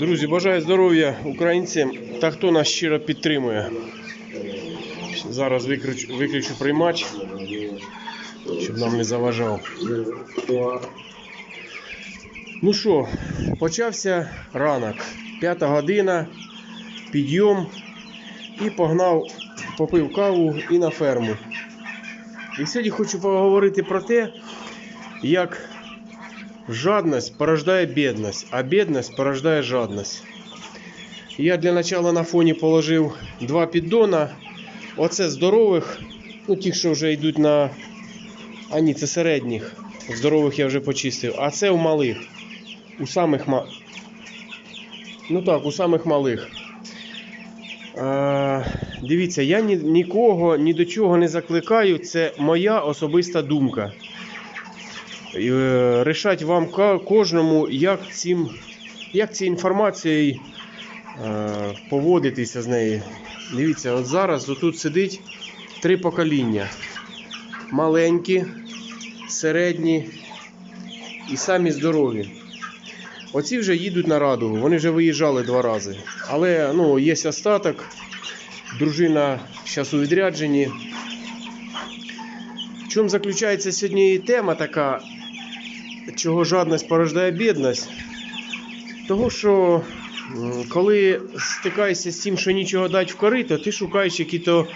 Друзі, бажаю здоров'я українцям та хто нас щиро підтримує. Зараз виключу, виключу приймач, щоб нам не заважав. Ну що, почався ранок. П'ята година, підйом і погнав, попив каву і на ферму. І сьогодні хочу поговорити про те, як жадность порождає бідність, а бідність порождає жадність. Я для начала на фоні положив два піддона. Оце здорових, ну ті, що вже йдуть на. А ні, це середніх. Здорових я вже почистив. А це у малих. У самих ма... Ну так, у самих малих. А, дивіться, я ні, нікого ні до чого не закликаю. Це моя особиста думка. Е, Рішать вам кожному, як цим, як цією інформацією е, поводитися з нею. Дивіться, от зараз тут сидить три покоління: маленькі, середні і самі здорові. Оці вже їдуть на радугу, вони вже виїжджали два рази. Але ну, є остаток. Дружина зараз у відрядженні. В чому заключається сьогодні тема така, чого жадність порождає бідність? Того, що коли стикаєшся з тим, що нічого дати в корито, ти шукаєш які-то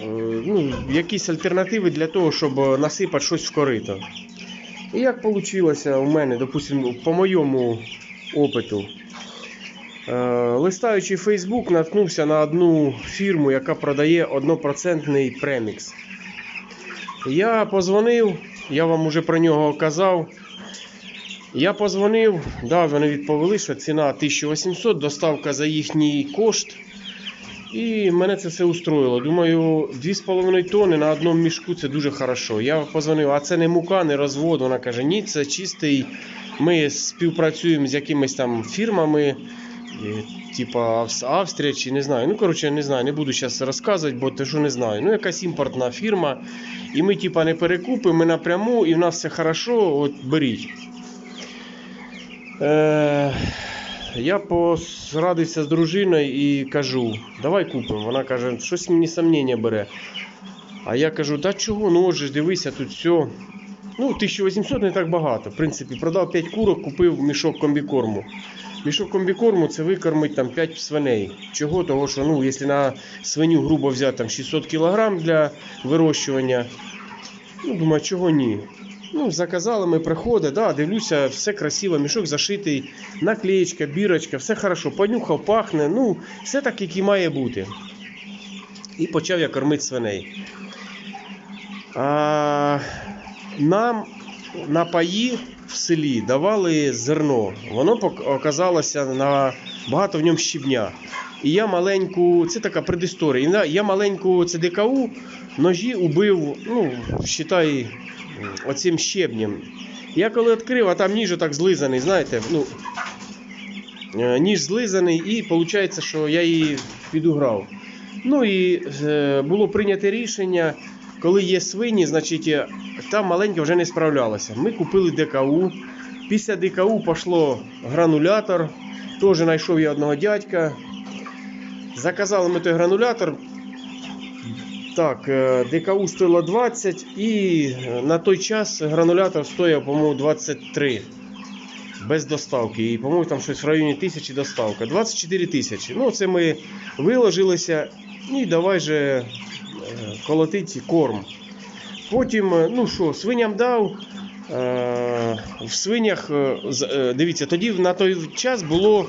е, ну, якісь альтернативи для того, щоб насипати щось в корито. І як вийшло у мене, допустимо, по моєму опиту. Е, Листаючи Facebook, наткнувся на одну фірму, яка продає 1% премікс. Я позвонив, я вам уже про нього казав. Я позвонив, да, вони відповіли, що ціна 1800, доставка за їхній кошт. І мене це все устроїло. Думаю, 2,5 тонни на одному мішку це дуже хорошо. Я позвонив, а це не мука, не розвод. Вона каже, ні, це чистий. Ми співпрацюємо з якимись там фірмами, типа Авс- Австрія чи не знаю. Ну, коротше, не знаю, не буду зараз розказувати, бо те, що не знаю. Ну, якась імпортна фірма. І ми, типа, не перекупимо, ми напряму, і в нас все хорошо, от беріть. Е, я порадився з дружиною і кажу, давай купимо. Вона каже, щось мені сомнення бере. А я кажу, та чого, ну от же ж дивися, тут все. Ну, 1800 не так багато. В принципі, продав 5 курок, купив мішок комбікорму. Мішок комбікорму це викормить там 5 свиней. Чого? Того, що ну, якщо на свиню грубо взяти там 600 кг для вирощування, ну, думаю, чого ні. Ну, заказали, ми приходить, да, дивлюся, все красиво, мішок зашитий, наклеєчка, бірочка, все хорошо, понюхав, пахне, ну, все так, як і має бути. І почав я кормити свиней. А, нам на паї в селі давали зерно. Воно оказалося на багато в ньому щебня. І я маленьку, це така предісторія. Я маленьку ЦДКУ ножі убив, ну, считай, оцим щебнем. Я коли відкрив, а там ніж так злизаний, знаєте, ну, е, ніж злизаний, і виходить, що я її підуграв. Ну і е, було прийнято рішення, коли є свині, значить е, та маленька вже не справлялася. Ми купили ДКУ. Після ДКУ пішло гранулятор. Теж знайшов я одного дядька. Заказали ми той гранулятор. Так, е, ДКУ стоїло 20 і е, на той час гранулятор стояв, по-моєму, 23 без доставки. І, по-моєму, там щось в районі тисячі доставка. 24 тисячі. Ну, це ми виложилися і давай же е, колотити корм. Потім, е, ну що, свиням дав. Е, в свинях, дивіться, тоді на той час було,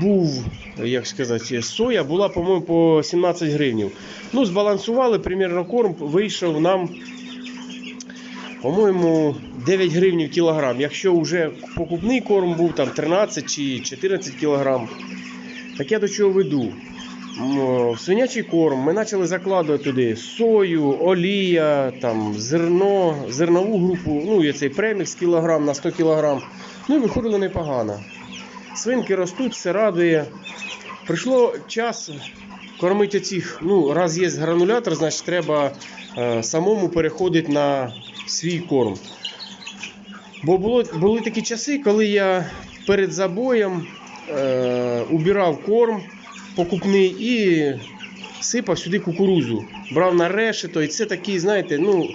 був, як сказати, соя була, по-моєму, по 17 гривнів. Ну, збалансували, примірно корм вийшов нам, по-моєму, 9 гривнів кілограм. Якщо вже покупний корм був там 13 чи 14 кілограм. Так я до чого веду? В свинячий корм ми почали закладувати туди сою, олія, там, зерно, зернову групу, ну і цей премікс кілограм на 100 кілограм. Ну і виходило непогано. Свинки ростуть, все радує. Прийшло час кормити цих. Ну, раз є гранулятор, значить треба е, самому переходити на свій корм. Бо було, були такі часи, коли я перед забоєм е, убирав корм покупний і сипав сюди кукурузу. Брав на решето, і це такий, знаєте, ну,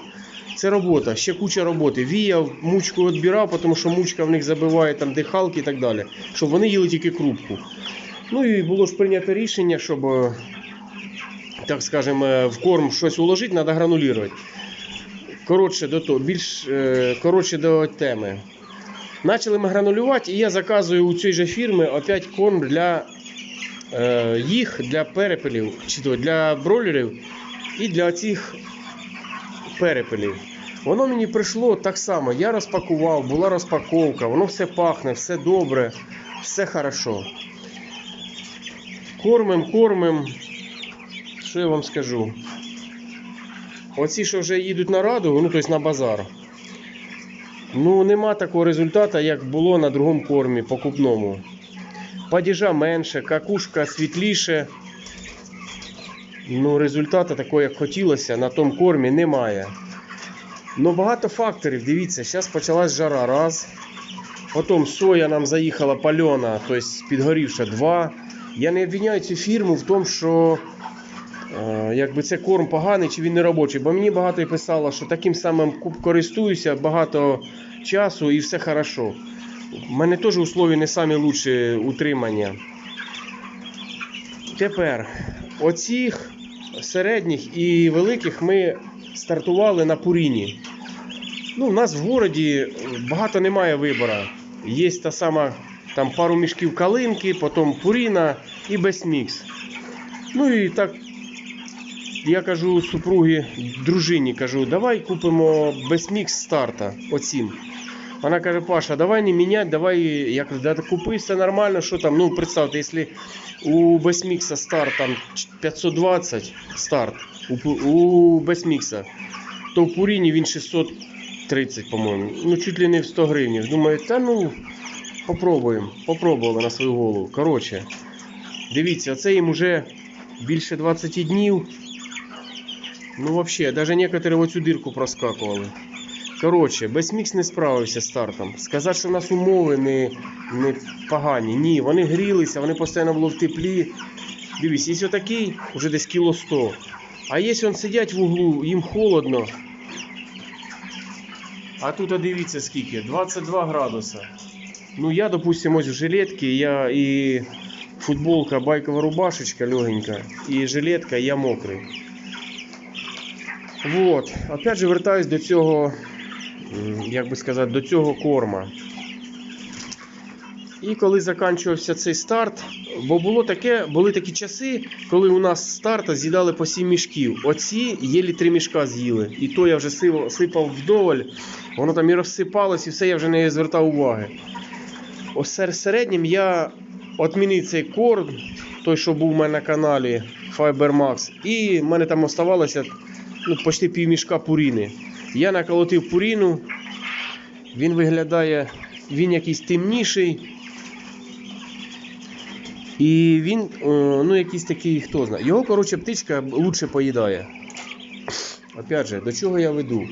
це робота, ще куча роботи. Віяв, мучку відбирав, тому що мучка в них забиває там дихалки і так далі, щоб вони їли тільки крупку. Ну і було ж прийнято рішення, щоб, е, так скажемо, е, в корм щось уложити, треба гранулювати. Коротше до того, більш е, коротше до теми. Почали ми гранулювати, і я заказую у цій же фірми опять корм для їх, для перепелів, чи то для бройлерів і для цих перепелів. Воно мені прийшло так само. Я розпакував, була розпаковка, воно все пахне, все добре, все хорошо. Кормим, кормим. Що я вам скажу? Оці, що вже їдуть на раду, ну тобто на базар. Ну, нема такого результату, як було на другому кормі покупному. Падіжа менше, какушка світліше. Ну, результату такого, як хотілося, на тому кормі немає. Ну, багато факторів. Дивіться, зараз почалась жара. Раз. Потім соя нам заїхала пальона, тобто підгорівша два. Я не обвиняю цю фірму в тому, що е, якби це корм поганий чи він не робочий. Бо мені багато писало, що таким самим користуюся багато часу і все хорошо. У мене теж условия не самі лучші утримання. Тепер оцих середніх і великих ми стартували на Пуріні. Ну, у нас в городі багато немає вибору. Є та сама там пару мішків калинки, потім Пуріна і Бесмікс. Ну і так я кажу супругі, дружині, кажу, давай купимо Бесмікс старта оцім. Вона каже, Паша, давай не міняти, давай. Я кажу, да купи все нормально, що там. Ну, представте, якщо у Бесмікса старт там 520 старт, у, у Бесмікса, то в Пуріні він 630, по-моєму. Ну, чуть ли не в 100 гривень. Думаю, та ну, попробуємо. Попробували на свою голову. Коротше, дивіться, оце їм уже більше 20 днів. Ну, взагалі, навіть некоторі оцю дирку проскакували. Коротше, Бесмікс не справився з стартом. Сказати, що в нас умови не, не погані. Ні, вони грілися, вони постійно були в теплі. Дивись, є отакий, вже десь кіло 100. А є он сидять в углу, їм холодно. А тут а дивіться скільки, 22 градуса. Ну я, допустим, ось в жилетці, я і футболка, байкова рубашечка легенька, і жилетка, я мокрий. Вот. Опять же вертаюсь до цього, як би сказати, до цього корма. І коли закінчувався цей старт, бо було таке, були такі часи, коли у нас з старта з'їдали по 7 мішків. Оці єлі 3 мішка з'їли. І то я вже сипав, вдоволь, воно там і розсипалось, і все я вже не звертав уваги. Ось середнім я відмінив цей корм, той, що був у мене на каналі Fibermax, і в мене там оставалося ну, почти пів мішка пуріни. Я наколотив пуріну, він виглядає, він якийсь темніший. І він, ну, якийсь такий, хто знає. Його, коротше, птичка лучше поїдає. Опять же, до чого я веду?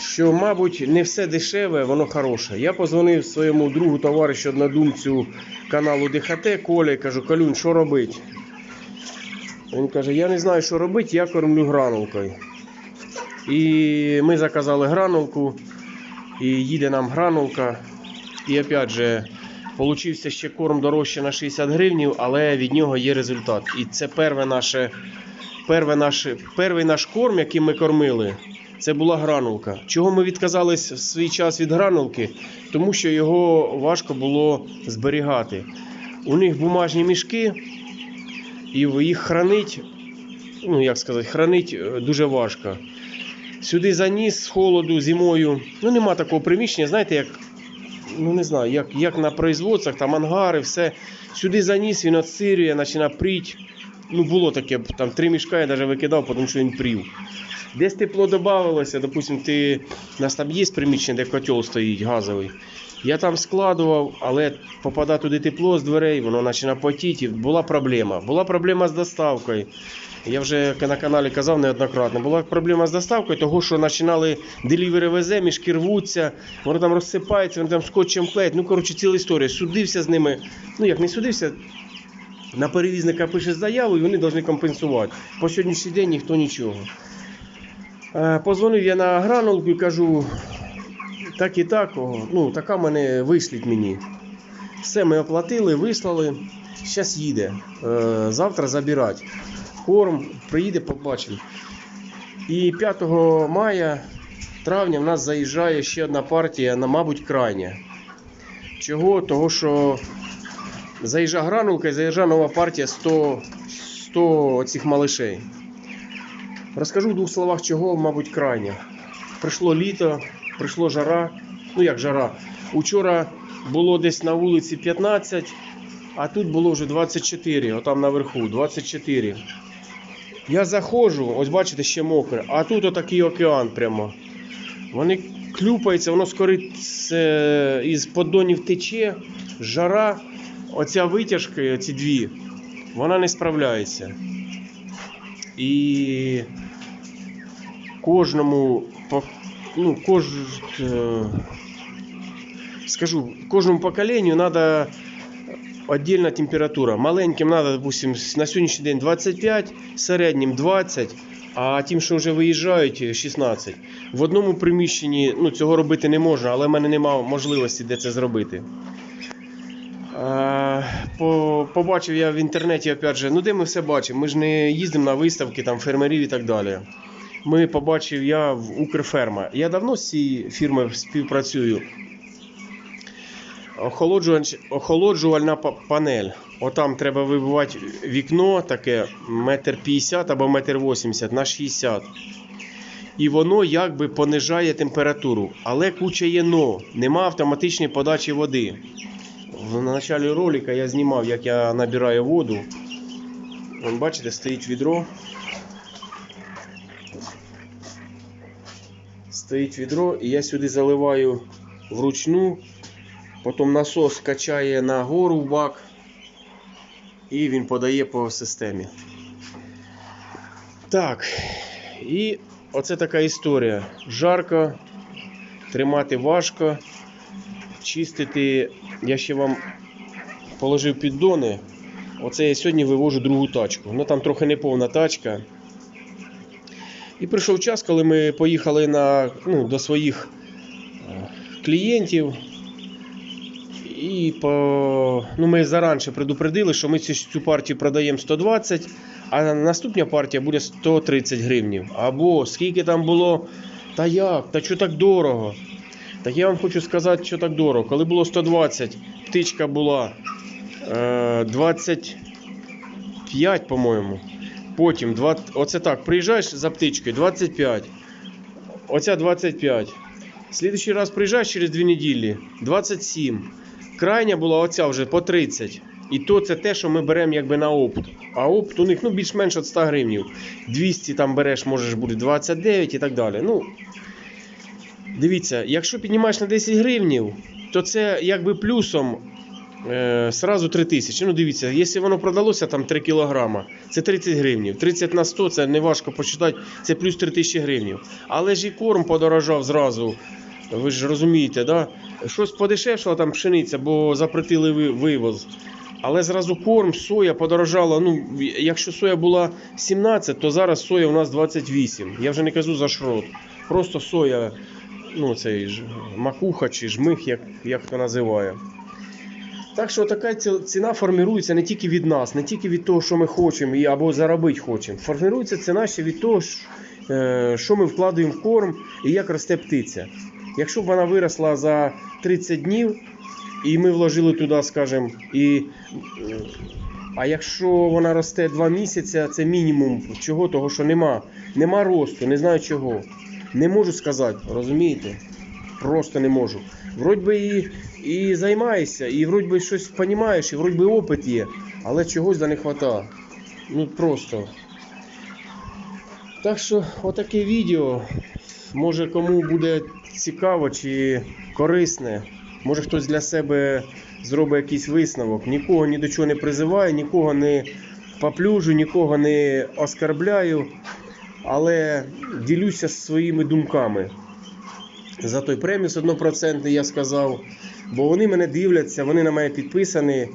Що, мабуть, не все дешеве, воно хороше. Я позвонив своєму другу товаришу однодумцю каналу ДХТ Колі, кажу, Калюнь, що робити? Він каже, я не знаю, що робити, я кормлю гранулкою. І ми заказали гранулку, і їде нам гранулка. І опять же, получився ще корм дорожче на 60 гривень, але від нього є результат. І це перше наше, перше наше, перший наш корм, який ми кормили, це була гранулка. Чого ми відказались в свій час від гранулки? Тому що його важко було зберігати. У них бумажні мішки, і їх хранить, ну як сказати, хранить е, дуже важко. Сюди заніс з холоду зимою. Ну нема такого приміщення, знаєте, як ну не знаю, як, як на производствах, там ангари, все. Сюди заніс, він отсирює, починає пріть. Ну, було таке, там три мішка я навіть викидав, тому що він прів. Десь тепло додавалося, допустим, ти, у нас там є приміщення, де котел стоїть газовий. Я там складував, але попадає туди тепло з дверей, воно починає потіти. Була проблема. Була проблема з доставкою. Я вже на каналі казав неоднократно. Була проблема з доставкою, того що починали делівери везе, мішки рвуться, воно там розсипається, вони там скотчем клеять. Ну, коротше, ціла історія. Судився з ними. Ну як не судився, на перевізника пише заяву і вони повинні компенсувати. По сьогоднішній день ніхто нічого. Е, Позвонив я на гранулку і кажу, так і так, ну така мене вишліть мені. Все ми оплатили, вислали. Зараз їде. Е, Завтра забирати. Корм, приїде, побачимо. І 5 мая, травня в нас заїжджає ще одна партія, на, мабуть, крайня. Чого? Того, що заїжджа гранулка і заїжджа нова партія 100, 100 цих малишей. Розкажу в двох словах, чого, мабуть, крайня. Прийшло літо, прийшло жара. Ну як жара? Учора було десь на вулиці 15, а тут було вже 24, отам наверху, 24. Я заходжу, ось бачите, ще мокре, а тут отакий океан прямо. Вони клюпаються, воно скоро це, із поддонів тече, жара, оця витяжка, ці дві, вона не справляється. І кожному, ну, кож, е, скажу, кожному поколенню треба отдельна температура. Маленьким треба, допустим, на сьогоднішній день 25, середнім 20, а тим, що вже виїжджають, 16. В одному приміщенні ну, цього робити не можна, але в мене немає можливості де це зробити. Е, Побачив я в інтернеті, опять же, ну де ми все бачимо? Ми ж не їздимо на виставки там, фермерів і так далі. Ми побачив я в Укрферма. Я давно з цією фірмою співпрацюю. Охолоджувальна панель. Отам треба вибивати вікно таке метр 50 або метр 80 на 60. І воно якби понижає температуру. Але куча є но. Нема автоматичної подачі води. В началі ролика я знімав, як я набираю воду. Бачите, стоїть відро. Стоїть відро, і я сюди заливаю вручну. Потім насос качає на гору в бак. І він подає по системі. Так. І оце така історія. Жарко, тримати важко, чистити. Я ще вам положив піддони. Оце я сьогодні вивожу другу тачку. Ну там трохи не повна тачка. І прийшов час, коли ми поїхали на, ну, до своїх е, клієнтів. І по, ну, ми заранше предупредили, що ми цю, партію продаємо 120, а наступна партія буде 130 гривнів. Або скільки там було, та як, та що так дорого. Так я вам хочу сказати, що так дорого. Коли було 120, птичка була е, 25, по-моєму. Потім, 20, оце так, приїжджаєш за птичкою 25. Оця 25. Слідуючий раз приїжджаєш через 2 неділі 27. Крайня була оця вже по 30. І то це те, що ми беремо якби на опт. А опт у них ну, більш-менш від 100 гривнів. 200 там береш, можеш буде 29 і так далі. Ну, дивіться, якщо піднімаєш на 10 гривнів, то це якби плюсом е, сразу 3 тисячі. Ну дивіться, якщо воно продалося там 3 кілограма, це 30 гривнів. 30 на 100 це не важко посчитати, це плюс 3 тисячі гривнів. Але ж і корм подорожав зразу. Ви ж розумієте, да? щось подешевшало там пшениця, бо запретили вивоз. Але зразу корм, соя подорожала. Ну, якщо соя була 17, то зараз соя у нас 28. Я вже не кажу за шрот. Просто соя, ну цей ж макуха чи жмих, як, як хто називає. Так що така ціна формується не тільки від нас, не тільки від того, що ми хочемо або заробити хочемо. Формується ціна ще від того, що, е, ми вкладаємо в корм і як росте птиця. Якщо б вона виросла за 30 днів, і ми вложили туди, скажімо, і. е, А якщо вона росте 2 місяці, це мінімум чого, того що нема. Нема росту, не знаю чого. Не можу сказати, розумієте? Просто не можу. Вроді би і, і займаєшся, і вроді би щось розумієш, і вроді би опит є, але чогось не вистачає. Ну просто. Так що, отаке відео. Може кому буде цікаво чи корисне. Може хтось для себе зробить якийсь висновок. Нікого ні до чого не призиваю, нікого не поплюжу, нікого не оскарбляю, але ділюся своїми думками. За той преміс 1% я сказав, бо вони мене дивляться, вони на мене підписані.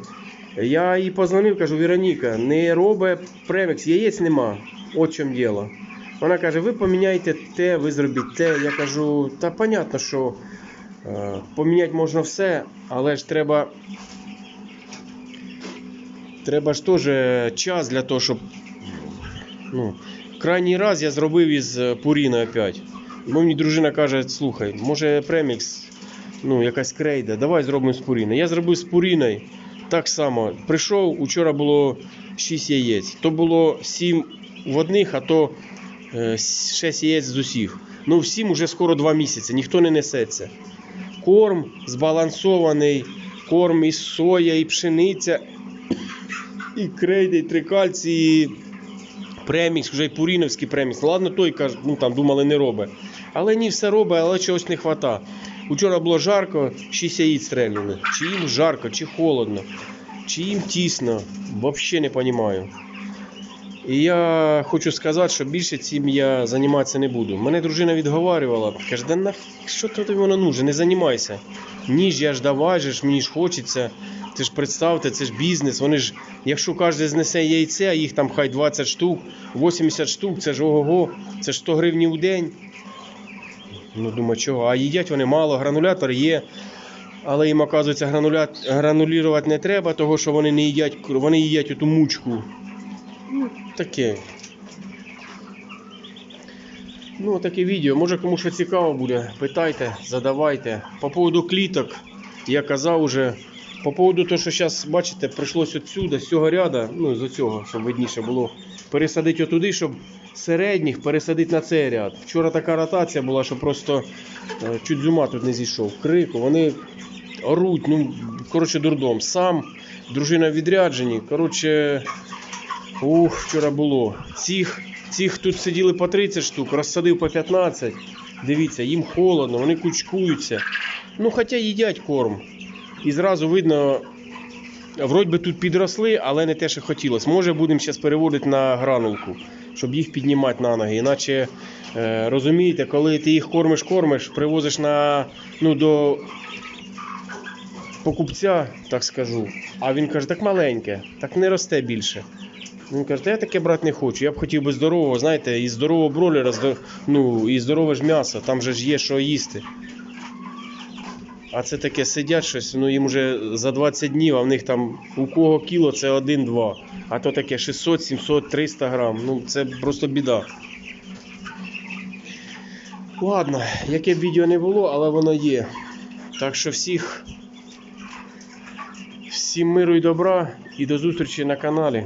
Я їй позвонив, кажу, Вероніка, не робить премікс, яєць нема. От чому діло. Вона каже, ви поміняйте те, ви зробіть те. Я кажу, та понятно, що е, поміняти можна все, але ж треба. Треба ж теж час для того, щоб. Ну, крайній раз я зробив із Пуріна опять. Мені дружина каже, слухай, може премікс, ну, якась крейда, давай зробимо з Пуріна. Я зробив з Пуріною так само. Прийшов, учора було 6 яєць. То було 7 в одних, а то 6 яєць з усіх. Ну, всім уже скоро 2 місяці, ніхто не несеться. Корм збалансований, корм із соя, і пшениця, і крейда, і трикальці, і премікс, вже й Пуріновський премікс. Ладно, той каже, ну там думали, не робить. Але ні, все робить, але чогось не вистачає. Учора було жарко, 6 яїць стрельнули. Чи їм жарко, чи холодно, чи їм тісно, взагалі не розумію. І я хочу сказати, що більше цим я займатися не буду. Мене дружина відговарювала, каже, да нах, що тобі воно нужно, не займайся. Ніж я ж давай мені ж хочеться. Це ж представте, це ж бізнес. Вони ж, якщо кожен знесе яйце, а їх там хай 20 штук, 80 штук, це ж ого-го, це ж 100 гривень у день. Ну, думаю, чого? А їдять вони мало, гранулятор є. Але їм, оказується, грануля... гранулірувати не треба, того що вони не їдять, вони їдять оту мучку. Таке. Ну, таке відео. Може кому що цікаво буде, питайте, задавайте. По поводу кліток, я казав уже. По поводу того, що зараз, бачите, прийшлось отсюди, з цього ряда, ну з цього, щоб видніше було, пересадити отуди, щоб середніх пересадити на цей ряд. Вчора така ротація була, що просто е, чуть з ума тут не зійшов. Крику, вони оруть, ну, коротше, дурдом. Сам, дружина в відрядженні. Коротше, ух, вчора було. Цих, цих тут сиділи по 30 штук, розсадив по 15. Дивіться, їм холодно, вони кучкуються. Ну, хоча їдять корм. І зразу видно, вроді би тут підросли, але не те, що хотілося. Може, будемо зараз переводити на гранулку, щоб їх піднімати на ноги. Іначе, е, розумієте, коли ти їх кормиш, кормиш, привозиш на, ну, до покупця, так скажу. А він каже, так маленьке, так не росте більше. Він каже, я таке брати не хочу. Я б хотів би здорового, знаєте, і здорового бройлера, здо- ну, і здорове ж м'ясо, там же ж є що їсти. А це таке сидять щось, ну їм вже за 20 днів, а в них там у кого кіло це 1-2. А то таке 600, 700, 300 грам. Ну це просто біда. Ладно, яке б відео не було, але воно є. Так що всіх, всім миру і добра і до зустрічі на каналі.